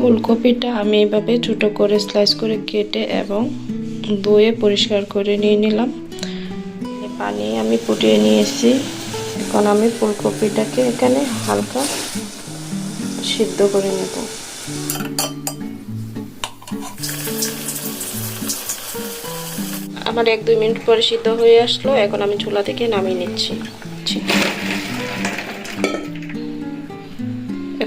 ফুলকপিটা আমি এভাবে ছোটো করে স্লাইস করে কেটে এবং ধুয়ে পরিষ্কার করে নিয়ে নিলাম। পানি আমি ফুটিয়ে নিয়েছি। এখন আমি ফুলকপিটাকে এখানে হালকা সিদ্ধ করে নেব। আমার এক দুই মিনিট পরে সিদ্ধ হয়ে আসলো। এখন আমি চুলা থেকে নামিয়ে নিচ্ছি।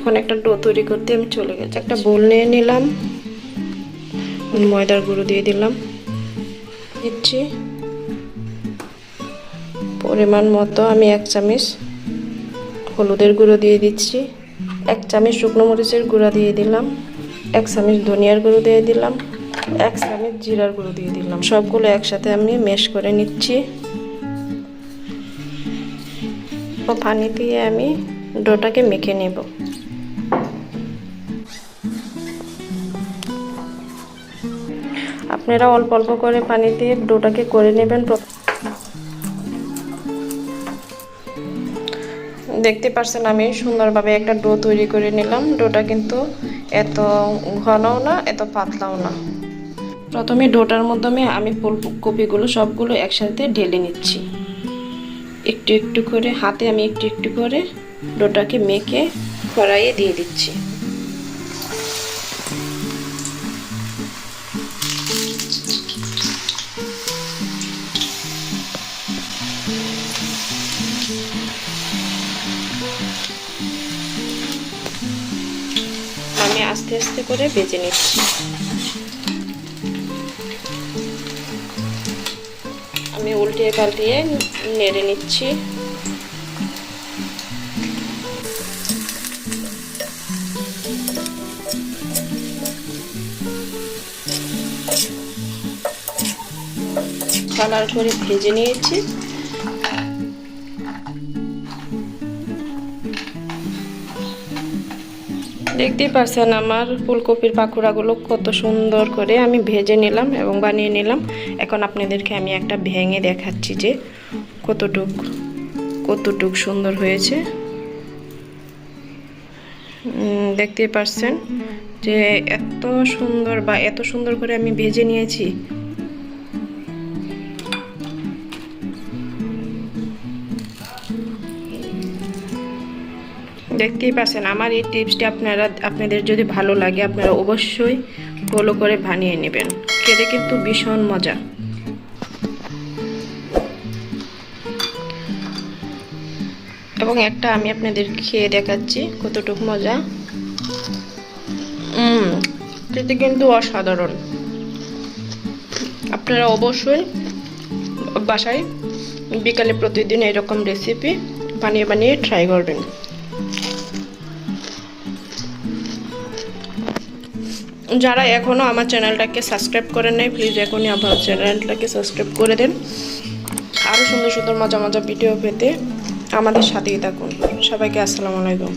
এখন একটা ডো তৈরি করতে আমি চলে গেছি। একটা বোল নিয়ে নিলাম। ময়দার গুঁড়ো দিয়ে দিলাম। দিচ্ছি। পরিমাণ মতো আমি এক চামচ হলুদের গুঁড়ো দিয়ে দিচ্ছি। এক চামচ শুকনো মরিচের গুঁড়া দিয়ে দিলাম। এক চামচ ধনিয়ার গুঁড়ো দিয়ে দিলাম। এক চামচ জিরার গুঁড়ো দিয়ে দিলাম। সবগুলো একসাথে আমি মেশ করে নিচ্ছি। ও পানি দিয়ে আমি ডোটাকে মেখে নেব। আপনারা অল্প অল্প করে পানি দিয়ে ডোটাকে করে নেবেন দেখতে পাচ্ছেন আমি সুন্দরভাবে একটা ডো তৈরি করে নিলাম। ডোটা কিন্তু এত ঘনও না, এত পাতলাও না। প্রথমে ডোটার মাধ্যমে আমি ফুলকপিগুলো সবগুলো একসাথে ঢেলে নিচ্ছি। একটু একটু করে, হাতে আমি একটু একটু করে ডোটাকে মেখে কড়াইয়ে দিয়ে দিচ্ছি। আমি আস্তে আস্তে করে বেজে নিচ্ছি। আমি উল্টিয়ে পাল্টিয়ে নেড়ে নিচ্ছি। কালার করে ভেজে নিয়েছি। দেখতেই পারছেন আমার ফুলকপির পাখুড়াগুলো কত সুন্দর করে আমি ভেজে নিলাম এবং বানিয়ে নিলাম। এখন আপনাদেরকে আমি একটা ভেঙে দেখাচ্ছি যে কতটুক কতটুক সুন্দর হয়েছে। দেখতেই পারছেন যে এত সুন্দর বা এত সুন্দর করে আমি ভেজে নিয়েছি। দেখতেই পাচ্ছেন, আমার এই টিপসটি আপনারা, আপনাদের যদি ভালো লাগে, আপনারা অবশ্যই ফলো করে বানিয়ে নেবেন। খেতে কিন্তু ভীষণ মজা। এবং একটা আমি আপনাদের খেয়ে দেখাচ্ছি, কতটুকু মজা। খেতে কিন্তু অসাধারণ। আপনারা অবশ্যই বাসায় বিকালে প্রতিদিন এরকম রেসিপি বানিয়ে বানিয়ে ট্রাই করবেন। যারা এখনও আমার চ্যানেলটাকে সাবস্ক্রাইব করেন নাই প্লিজ এখনই আমার চ্যানেলটাকে সাবস্ক্রাইব করে দেন। আরও সুন্দর সুন্দর মজা মজা ভিডিও পেতে আমাদের সাথেই থাকুন। সবাইকে আসসালামু আলাইকুম।